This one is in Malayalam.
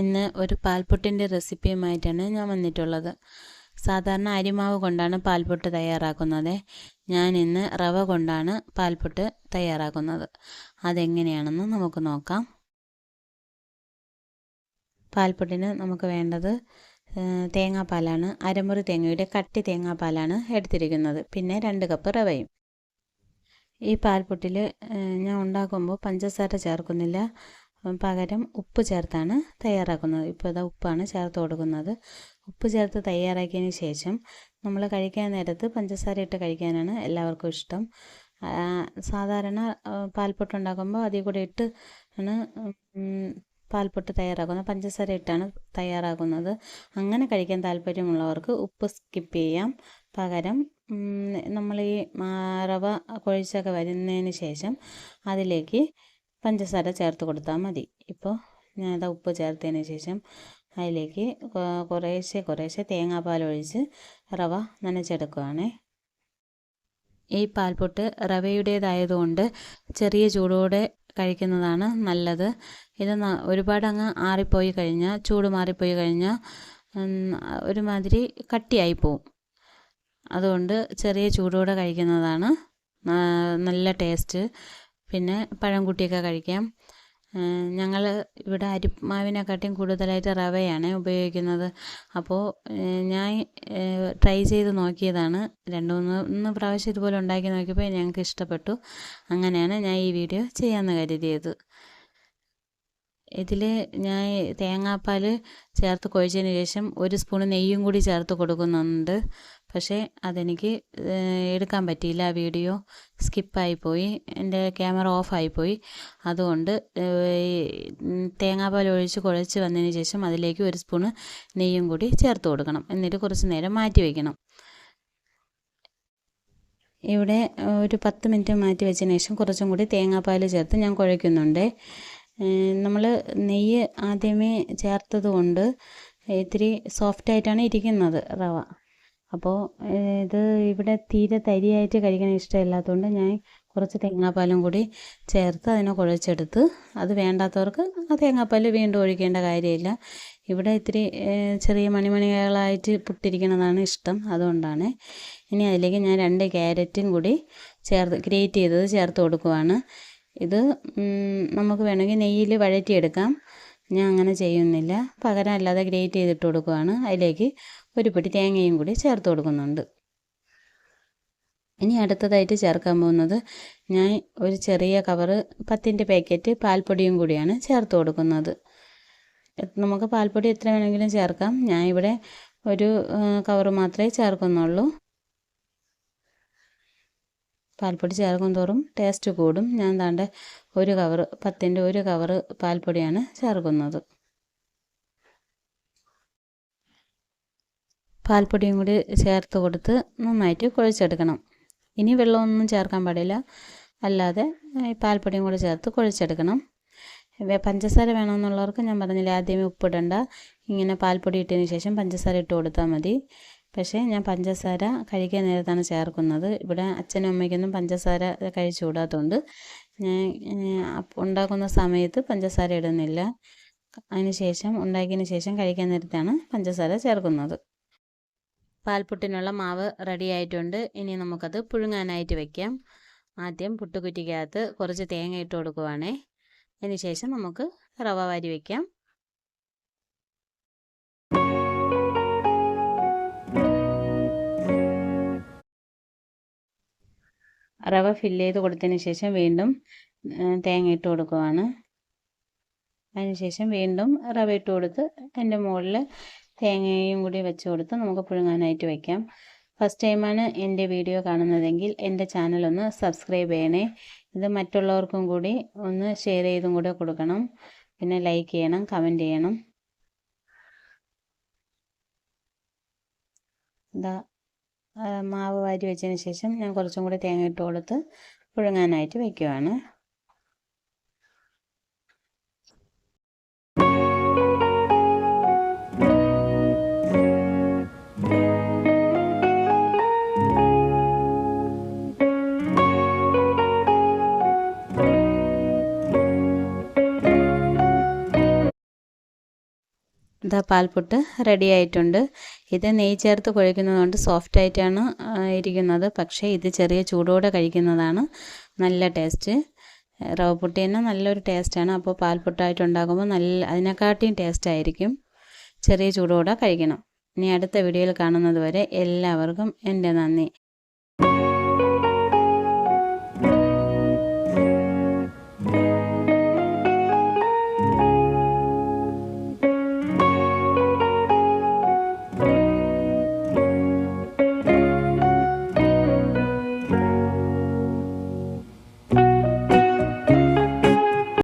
ഇന്ന് ഒരു പാൽപ്പൊട്ടിന്റെ റെസിപ്പിയുമായിട്ടാണ് ഞാൻ വന്നിട്ടുള്ളത്. സാധാരണ അരിമാവ് കൊണ്ടാണ് പാൽപ്പൊട്ട് തയ്യാറാക്കുന്നത്. ഞാൻ ഇന്ന് റവ കൊണ്ടാണ് പാൽപ്പൊട്ട് തയ്യാറാക്കുന്നത്. അതെങ്ങനെയാണെന്ന് നമുക്ക് നോക്കാം. പാൽപ്പൊട്ടിന് നമുക്ക് വേണ്ടത് തേങ്ങാപ്പാലാണ് അരമുറി തേങ്ങയുടെ കട്ടി തേങ്ങാപ്പാലാണ് എടുത്തിരിക്കുന്നത്. പിന്നെ രണ്ട് കപ്പ് റവയും. ഈ പാൽപ്പൊട്ടിൽ ഞാൻ ഉണ്ടാക്കുമ്പോൾ പഞ്ചസാര ചേർക്കുന്നില്ല. പകരം ഉപ്പ് ചേർത്താണ് തയ്യാറാക്കുന്നത്. ഇപ്പോൾ ഇതാ ഉപ്പാണ് ചേർത്ത് കൊടുക്കുന്നത്. ഉപ്പ് ചേർത്ത് തയ്യാറാക്കിയതിന് ശേഷം നമ്മൾ കഴിക്കാൻ നേരത്ത് പഞ്ചസാര ഇട്ട് കഴിക്കാനാണ് എല്ലാവർക്കും ഇഷ്ടം. സാധാരണ പാൽപ്പൊട്ട് ഉണ്ടാക്കുമ്പോൾ അതിൽ കൂടെ ഇട്ട് ആണ് പാൽപ്പൊട്ട് തയ്യാറാക്കുന്നത്. പഞ്ചസാര ഇട്ടാണ് തയ്യാറാക്കുന്നത്. അങ്ങനെ കഴിക്കാൻ താല്പര്യമുള്ളവർക്ക് ഉപ്പ് സ്കിപ്പ് ചെയ്യാം. പകരം നമ്മൾ ഈ റവ കുഴച്ചൊക്കെ വരുന്നതിന് ശേഷം അതിലേക്ക് പഞ്ചസാര ചേർത്ത് കൊടുത്താൽ മതി. ഇപ്പോൾ ഞാൻ ഉപ്പ് ചേർത്തതിന് ശേഷം അതിലേക്ക് കുറേശ്ശെ കുറേശ്ശെ തേങ്ങാപ്പാൽ ഒഴിച്ച് റവ നനച്ചെടുക്കുകയാണ് ഈ പാൽപ്പൊട്ട് റവയുടേതായതുകൊണ്ട് ചെറിയ ചൂടോടെ കഴിക്കുന്നതാണ് നല്ലത്. ഇത് ഒരുപാട് അങ്ങ് ആറിപ്പോയി കഴിഞ്ഞാൽ ചൂട് മാറിപ്പോയി കഴിഞ്ഞാൽ ഒരുമാതിരി കട്ടിയായി പോവും. അതുകൊണ്ട് ചെറിയ ചൂടോടെ കഴിക്കുന്നതാണ് നല്ല ടേസ്റ്റ്. പിന്നെ പഴംകുട്ടിയൊക്കെ കഴിക്കാം. ഞങ്ങൾ ഇവിടെ അരിമാവിനെക്കാട്ടിയും കൂടുതലായിട്ട് റവയാണ് ഉപയോഗിക്കുന്നത്. അപ്പോൾ ഞാൻ ട്രൈ ചെയ്ത് നോക്കിയതാണ്. രണ്ട് മൂന്ന് പ്രാവശ്യം ഇതുപോലെ ഉണ്ടാക്കി നോക്കിയപ്പോൾ ഞങ്ങൾക്ക് ഇഷ്ടപ്പെട്ടു. അങ്ങനെയാണ് ഞാൻ ഈ വീഡിയോ ചെയ്യാമെന്ന് കരുതിയത്. ഇതിൽ ഞാൻ തേങ്ങാപ്പാൽ ചേർത്ത് കുഴച്ചതിന് ശേഷം ഒരു സ്പൂൺ നെയ്യും കൂടി ചേർത്ത് കൊടുക്കുന്നുണ്ട്. പക്ഷേ അതെനിക്ക് എടുക്കാൻ പറ്റിയില്ല. ആ വീഡിയോ സ്കിപ്പായിപ്പോയി എന്റെ ക്യാമറ ഓഫായിപ്പോയി അതുകൊണ്ട് തേങ്ങാപ്പാൽ ഒഴിച്ച് കുഴച്ച് വന്നതിന് ശേഷം അതിലേക്ക് ഒരു സ്പൂണ് നെയ്യും കൂടി ചേർത്ത് കൊടുക്കണം. എന്നിട്ട് കുറച്ച് നേരം മാറ്റി വയ്ക്കണം ഇവിടെ ഒരു പത്ത് മിനിറ്റ് മാറ്റി വെച്ചതിന് ശേഷം കുറച്ചും കൂടി തേങ്ങാപ്പാൽ ചേർത്ത് ഞാൻ കുഴയ്ക്കുന്നുണ്ട്. നമ്മൾ നെയ്യ് ആദ്യമേ ചേർത്തത് കൊണ്ട് ഇത്തിരി സോഫ്റ്റായിട്ടാണ് ഇരിക്കുന്നത് റവ. അപ്പോൾ ഇത് ഇവിടെ തീരെ തരിയായിട്ട് കഴിക്കാൻ ഇഷ്ടമില്ലാത്തതുകൊണ്ട് ഞാൻ കുറച്ച് തേങ്ങാപ്പാലും കൂടി ചേർത്ത് അതിനെ കുഴച്ചെടുത്ത് അത് വേണ്ടാത്തവർക്ക് ആ തേങ്ങാപ്പാൽ വീണ്ടും ഒഴിക്കേണ്ട കാര്യമില്ല. ഇവിടെ ഇത്തിരി ചെറിയ മണിമണികളായിട്ട് പുട്ടിരിക്കുന്നതാണ് ഇഷ്ടം അതുകൊണ്ടാണ്. ഇനി അതിലേക്ക് ഞാൻ രണ്ട് ക്യാരറ്റും കൂടി ചേർത്ത് ഗ്രേറ്റ് ചെയ്തത് ചേർത്ത് കൊടുക്കുവാണ്. ഇത് നമുക്ക് വേണമെങ്കിൽ നെയ്യിൽ വഴറ്റിയെടുക്കാം. ഞാൻ അങ്ങനെ ചെയ്യുന്നില്ല. പകരം അല്ലാതെ ഗ്രേറ്റ് ചെയ്തിട്ട് കൊടുക്കുവാണ്. അതിലേക്ക് ഒരു പിടി തേങ്ങയും കൂടി ചേർത്ത് കൊടുക്കുന്നുണ്ട്. ഇനി അടുത്തതായിട്ട് ചേർക്കാൻ പോകുന്നത് ഞാൻ ഒരു ചെറിയ കവറ് പത്തിന്റെ പാക്കറ്റ് പാൽപ്പൊടിയും കൂടിയാണ് ചേർത്ത് കൊടുക്കുന്നത്. നമുക്ക് പാൽപ്പൊടി എത്ര വേണമെങ്കിലും ചേർക്കാം. ഞാൻ ഇവിടെ ഒരു കവറ് മാത്രമേ ചേർക്കുന്നുള്ളൂ. പാൽപ്പൊടി ചേർക്കും തോറും ടേസ്റ്റ് കൂടും. ഞാൻ താണ്ട് ഒരു കവർ പത്തിന്റെ ഒരു കവർ പാൽപ്പൊടിയാണ് ചേർക്കുന്നത്. പാൽപ്പൊടിയും കൂടി ചേർത്ത് കൊടുത്ത് നന്നായിട്ട് കുഴച്ചെടുക്കണം. ഇനി വെള്ളമൊന്നും ചേർക്കാൻ പാടില്ല. അല്ലാതെ പാൽപ്പൊടിയും കൂടി ചേർത്ത് കുഴച്ചെടുക്കണം. പഞ്ചസാര വേണമെന്നുള്ളവർക്ക് ഞാൻ പറഞ്ഞില്ല ആദ്യമേ ഉപ്പിടണ്ട. ഇങ്ങനെ പാൽപ്പൊടി ഇട്ടതിന് ശേഷം പഞ്ചസാര ഇട്ട് കൊടുത്താൽ മതി. പക്ഷേ ഞാൻ പഞ്ചസാര കഴിക്കാൻ നേരത്താണ് ചേർക്കുന്നത്. ഇവിടെ അച്ഛനും അമ്മയ്ക്കൊന്നും പഞ്ചസാര കഴിച്ചു കൂടാത്തതുകൊണ്ട് ഞാൻ ഉണ്ടാക്കുന്ന സമയത്ത് പഞ്ചസാര ഇടുന്നില്ല. അതിന് ശേഷം ഉണ്ടാക്കിയതിന് ശേഷം കഴിക്കാൻ നേരത്താണ് പഞ്ചസാര ചേർക്കുന്നത്. പാൽപുട്ടിനുള്ള മാവ് റെഡി ആയിട്ടുണ്ട്. ഇനി നമുക്കത് പുഴുങ്ങാനായിട്ട് വെക്കാം. ആദ്യം പുട്ടുകുറ്റിക്കകത്ത് കുറച്ച് തേങ്ങ ഇട്ട് കൊടുക്കുവാണേ. അതിന് ശേഷം നമുക്ക് റവ വാരി വയ്ക്കാം റവ ഫില്ല് ചെയ്ത് കൊടുത്തതിന് ശേഷം വീണ്ടും തേങ്ങ ഇട്ട് കൊടുക്കുവാണ്. അതിനുശേഷം വീണ്ടും റവ ഇട്ട് കൊടുത്ത് അതിന്റെ മുകളിൽ തേങ്ങയും കൂടി വെച്ച് കൊടുത്ത് നമുക്ക് പുഴുങ്ങാനായിട്ട് വയ്ക്കാം ഫസ്റ്റ് ടൈമാണ് എന്റെ വീഡിയോ കാണുന്നതെങ്കിൽ എന്റെ ചാനൽ ഒന്ന് സബ്സ്ക്രൈബ് ചെയ്യണേ. ഇത് മറ്റുള്ളവർക്കും കൂടി ഒന്ന് ഷെയർ ചെയ്തും കൂടെ കൊടുക്കണം. പിന്നെ ലൈക്ക് ചെയ്യണം കമന്റ് ചെയ്യണം. ഇതാ മാവ് വാരി വെച്ചതിന് ശേഷം ഞാൻ കുറച്ചും കൂടി തേങ്ങ ഇട്ട് കൊടുത്ത് പുഴുങ്ങാനായിട്ട് വയ്ക്കുവാണ് ഇതാ പാൽപ്പൊട്ട് റെഡി ആയിട്ടുണ്ട്. ഇത് നെയ്യ് ചേർത്ത് കുഴയ്ക്കുന്നതുകൊണ്ട് സോഫ്റ്റ് ആയിട്ടാണ് ഇരിക്കുന്നത്. പക്ഷേ ഇത് ചെറിയ ചൂടോടെ കഴിക്കുന്നതാണ് നല്ല ടേസ്റ്റ് റവ പൊട്ടി തന്നെ നല്ലൊരു ടേസ്റ്റാണ് അപ്പോൾ പാൽപ്പൊട്ടായിട്ട് ഉണ്ടാക്കുമ്പോൾ നല്ല അതിനെക്കാട്ടിയും ടേസ്റ്റ് ആയിരിക്കും. ചെറിയ ചൂടോടെ കഴിക്കണം. ഇനി അടുത്ത വീഡിയോയിൽ കാണുന്നത് വരെ എല്ലാവർക്കും എന്റെ നന്ദി.